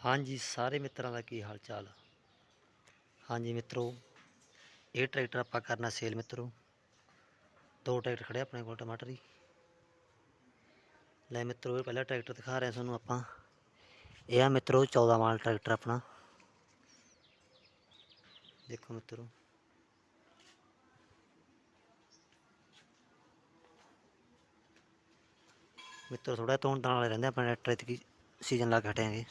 ਹਾਂਜੀ, ਸਾਰੇ ਮਿੱਤਰਾਂ ਦਾ ਕੀ ਹਾਲ ਚਾਲ ਹਾਂਜੀ ਮਿੱਤਰੋ, ਇਹ ਟਰੈਕਟਰ ਆਪਾਂ ਕਰਨਾ ਸੇਲ ਮਿੱਤਰੋ। ਦੋ ਟਰੈਕਟਰ ਖੜੇ ਆਪਣੇ ਕੋਲ ਟਮਾਟਰ। ਹੀ ਲੈ ਮਿੱਤਰੋ, ਇਹ ਪਹਿਲਾ ਟਰੈਕਟਰ ਦਿਖਾ ਰਹੇ ਤੁਹਾਨੂੰ ਆਪਾਂ। ਇਹ ਆ ਮਿੱਤਰੋ 14 ਮਾਲ ਟਰੈਕਟਰ ਆਪਣਾ। ਦੇਖੋ ਮਿੱਤਰੋ। ਮਿੱਤਰ ਥੋੜਾ ਧੋਣ ਤਾਂ ਵਾਲੇ ਰਹਿੰਦੇ ਆਪਣੇ ਟਰੈਕਟਰ ਇਤਕੀ ਸੀਜ਼ਨ ਲਾ ਕੇ ਹਟਿਆਂਗੇ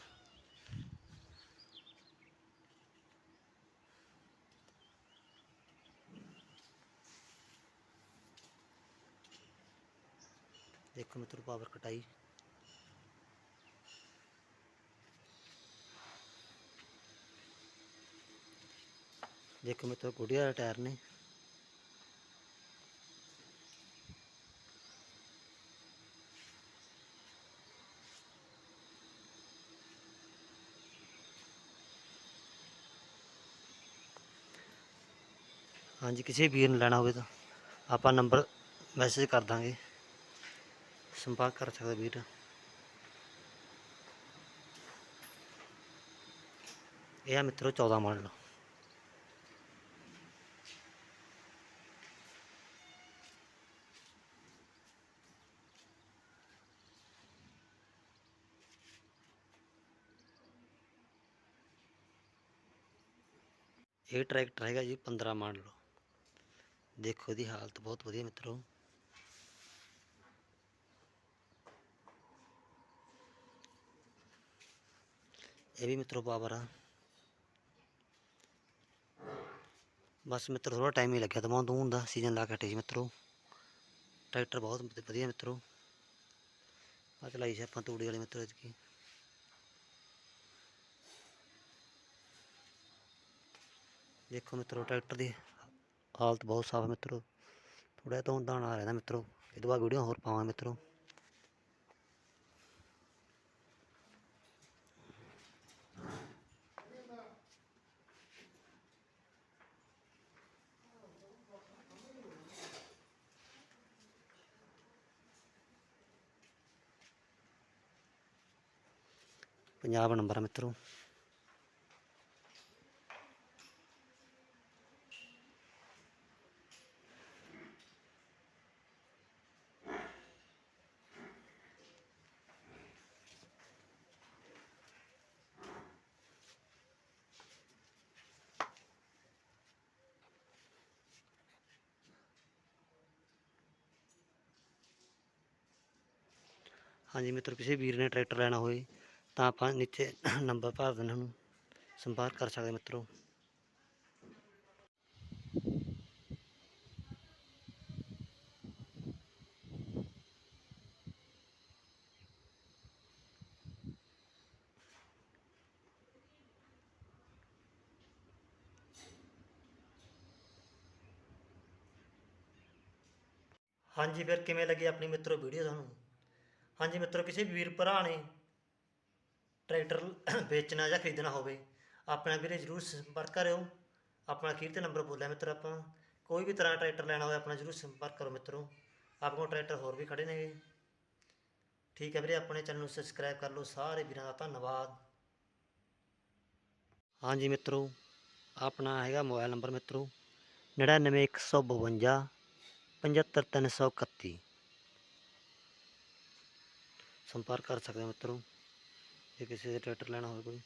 ਦੇਖੋ ਮਿੱਤਰੋ ਪਾਵਰ ਕਟਾਈ। ਦੇਖੋ ਮਿੱਤਰੋ ਗੁੜੀਆ ਦੇ ਟਾਇਰ ਨੇ। ਹਾਂਜੀ, ਕਿਸੇ ਵੀਰ ਨੂੰ ਲੈਣਾ ਹੋਵੇ ਤਾਂ ਆਪਾਂ ਨੰਬਰ ਮੈਸੇਜ ਕਰ ਦਾਂਗੇ। ਸੰਪਰਕ ਕਰ ਸਕਦਾ ਵੀਰ ਇਹ ਆ ਮਿੱਤਰੋ 14 ਮਾਡਲ ਇਹ ਟਰੈਕਟਰ ਹੈਗਾ ਜੀ 15 ਮਾਡਲ ਦੇਖੋ ਇਹਦੀ ਹਾਲਤ ਬਹੁਤ ਵਧੀਆ ਮਿੱਤਰੋ ਇਹ ਵੀ ਮਿੱਤਰੋ ਪਾਵਰ ਆ। ਬਸ ਮਿੱਤਰ ਥੋੜਾ ਟਾਈਮ ਹੀ ਲੱਗਿਆ, ਦਮਾਂ ਦੂਣ ਦਾ ਸੀਜ਼ਨ ਲਾ ਕੇ ਹਟੇ ਸੀ ਮਿੱਤਰੋ। ਟਰੈਕਟਰ ਬਹੁਤ ਵਧੀਆ ਮਿੱਤਰੋ। ਆ ਚਲਾਈ ਸੀ ਆਪਾਂ ਤੂੜੀ ਵਾਲੇ ਮਿੱਤਰੋ ਇਤਕੀ। ਦੇਖੋ ਮਿੱਤਰੋ ਟਰੈਕਟਰ ਦੀ ਹਾਲਤ ਬਹੁਤ ਸਾਫ਼ ਹੈ ਮਿੱਤਰੋ। ਥੋੜਾ ਧੋਣ ਦਾਣਾ ਆ ਰਹਿੰਦਾ ਮਿੱਤਰੋ। ਇਹ ਤੋਂ ਬਾਅਦ ਵੀਡੀਓ ਹੋਰ ਪਾਵਾਂ ਮਿੱਤਰੋ। ਪੰਜਾਬ ਨੰਬਰ ਆ ਮਿੱਤਰੋ। ਹਾਂਜੀ ਮਿੱਤਰ ਕਿਸੇ ਵੀਰ ਨੇ ਟਰੈਕਟਰ ਲੈਣਾ ਹੋਵੇ ਤਾਂ ਆਪਾਂ ਨੀਚੇ ਨੰਬਰ ਭਰ ਦਿੰਦੇ ਨੂੰ ਸੰਪਰਕ ਕਰ ਸਕਦੇ ਮਿੱਤਰੋ। ਹਾਂਜੀ, ਫਿਰ ਕਿਵੇਂ ਲੱਗੀ ਆਪਣੀ ਮਿੱਤਰੋ ਵੀਡੀਓ ਤੁਹਾਨੂੰ? ਹਾਂਜੀ ਮਿੱਤਰੋ, ਕਿਸੇ ਵੀਰ ਭਰਾ ਨੇ ਟਰੈਕਟਰ ਵੇਚਣਾ ਜਾਂ ਖਰੀਦਣਾ ਹੋਵੇ, ਆਪਣਾ ਵੀਰੇ ਜਰੂਰ ਸੰਪਰਕ ਕਰਿਓ। ਆਪਣਾ ਅਖੀਰ ਤੇ ਨੰਬਰ ਬੋਲਿਆ ਮਿੱਤਰ ਆਪਾਂ। ਕੋਈ ਵੀ ਤਰ੍ਹਾਂ ਟਰੈਕਟਰ ਲੈਣਾ ਹੋਵੇ, ਆਪਣਾ ਜਰੂਰ ਸੰਪਰਕ ਕਰੋ ਮਿੱਤਰੋ। ਆਪਣੇ ਕੋਲ ਟਰੈਕਟਰ ਹੋਰ ਵੀ ਖੜੇ ਨੇਗੇ। ਠੀਕ ਹੈ ਵੀਰੇ, ਆਪਣੇ ਚੈਨਲ ਨੂੰ ਸਬਸਕ੍ਰਾਈਬ ਕਰ ਲਓ ਸਾਰੇ ਵੀਰਾਂ ਦਾ ਧੰਨਵਾਦ। ਹਾਂਜੀ ਮਿੱਤਰੋ, ਆਪਣਾ ਹੈਗਾ ਮੋਬਾਈਲ ਨੰਬਰ ਮਿੱਤਰੋ 99152 75331 ਸੰਪਰਕ ਕਰ ਸਕਦੇ ਹੋ ਮਿੱਤਰੋ। ਜੇ ਕਿਸੇ ਦੇ ਟਰੈਕਟਰ ਲੈਣਾ ਹੋਵੇ ਕੋਈ।